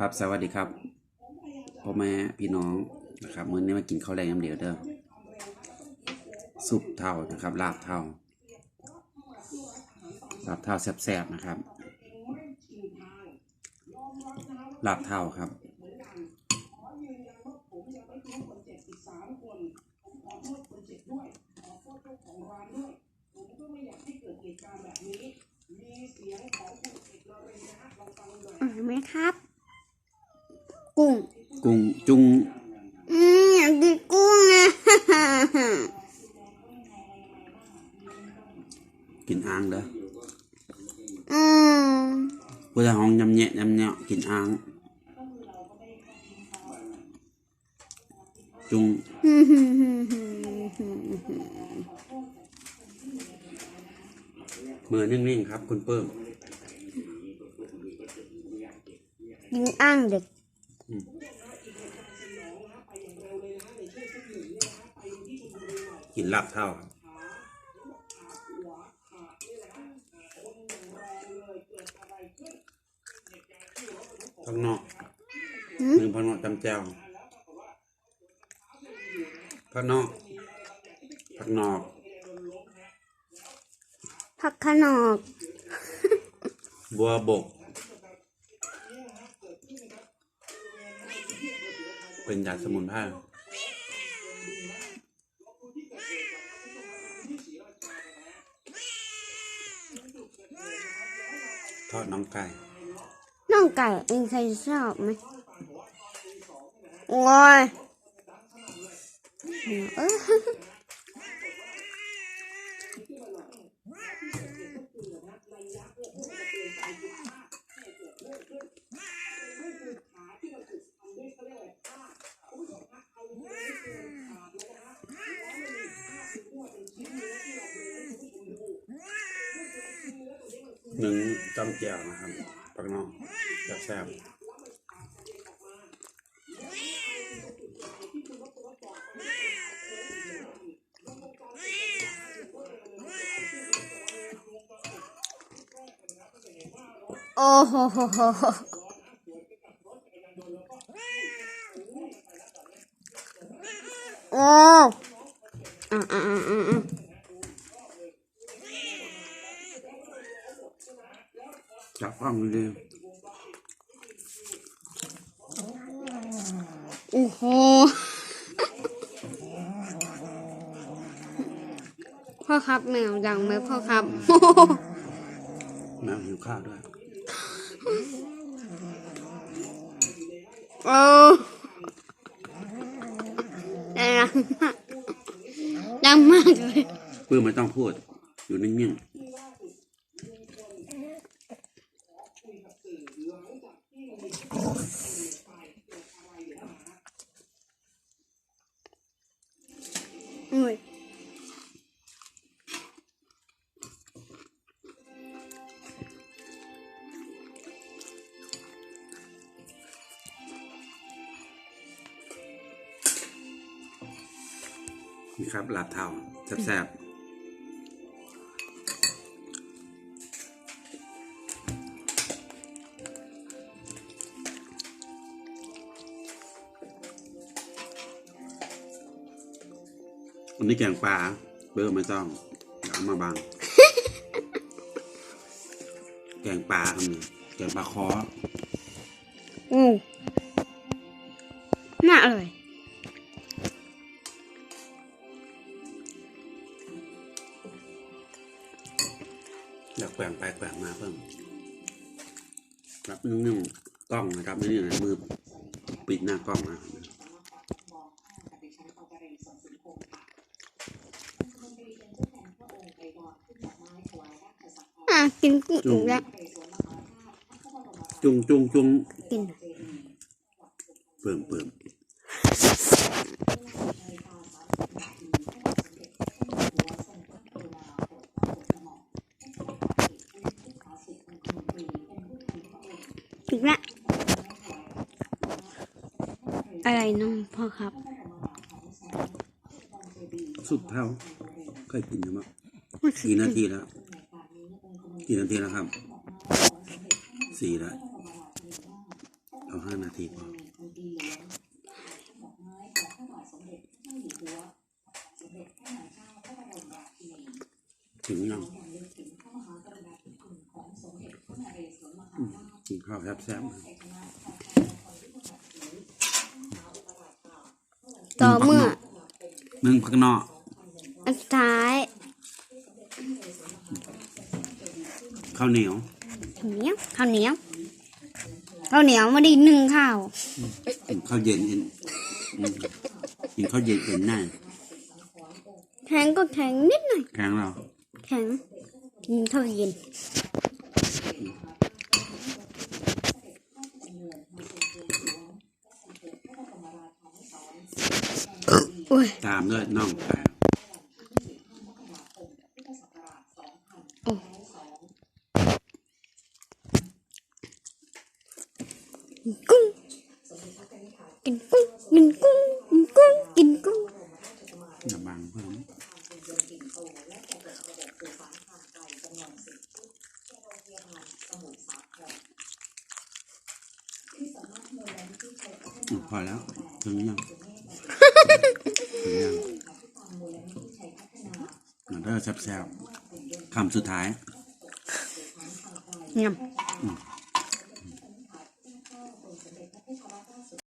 ครับสวัสดีครับพ่อแม่พี่น้องนะครับมื้อนี้มากินข้าวแรงน้ำเดียวเด้อซุปเท่านะครับ ลาบเท่าลาบเท่าแซ่บๆนะครับลาบเท่าครับ อร่อยไหมครับ กุ้ง กุ้ง จุง อืมอยากกินกุ้งนะกินอ่างเด้ออืมผู้ชายห้องยำแยะยำเนาะกินอ่าง จุง มือนิ่งๆครับ คุณเปิ้มยิงอ่างเด็ก กินลาบเท่าครับพักนอกหนึ่งพักนอกจำแจวพักนอกพักนอกผักขนอกบัวบก เป็นยาสมุนไพร อดน้องไก่ น้องไก่เองใครชอบไหมโอ้ยเออ หนึ่งจำแจวนะครับปักน้องแซ่บๆโอ้โหโหโหโอ้อ่าอ่าอ่าอ่า จับฟังเลยโอ้โหพ่อครับแมวดังไหมพ่อครับแมวหิวข้าวด้วยโอ้ดังมากดังมากเลยปื้มไม่ต้องพูด อยู่นิ่ง อุ้ยๆนี่ครับลาบเท่าแซ่บๆ วันนี้แกงปลาเบอร์ไม่ต้องเอามาบาง แกงปลาครับนี่แกงปลาคออือน่าอร่อยอยากแกว่งไปแกว่งมาเพิ่มครับนึ่งๆกล้องนะครับนี่นะมือปิดหน้ากล้องนะครับ อะกินกุ้งอีกแล้วจุงจุงจุงกินเปิ่มเปิ่มอีกแล้วอะไรน้องพ่อครับ สุดเท่าเคยกินไหมมั้ง มันคือกี่นาทีแล้ว กี่นาทีแล้วครับสี่แล้วโอเอาห้านาทีพอถึงยังอืมกินข้าวแซ่บๆต่อเมื่อนึ่งพักนอกอันสุดท้าย ข้าวเหนียวข้าวเหนียวข้าวเหนียวข้าวเหนียวมาดีหนึ่งข้าวกินข้าวเย็นเอ็นอืมกินข้าวเย็นเอ็นหน้าแข็งก็แข็งนิดหน่อยแข็งเราแข็งกินข้าวเย็นโอ้ยตามด้วยน่องไก่ กุ้งกิน กินกุ้งกินกุ้งกินกุ้งอย่าบังเพิ่มอืมพอแล้วถึงยังถึงยังมันเริ่มแซ่บๆคำสุดท้ายงำอืม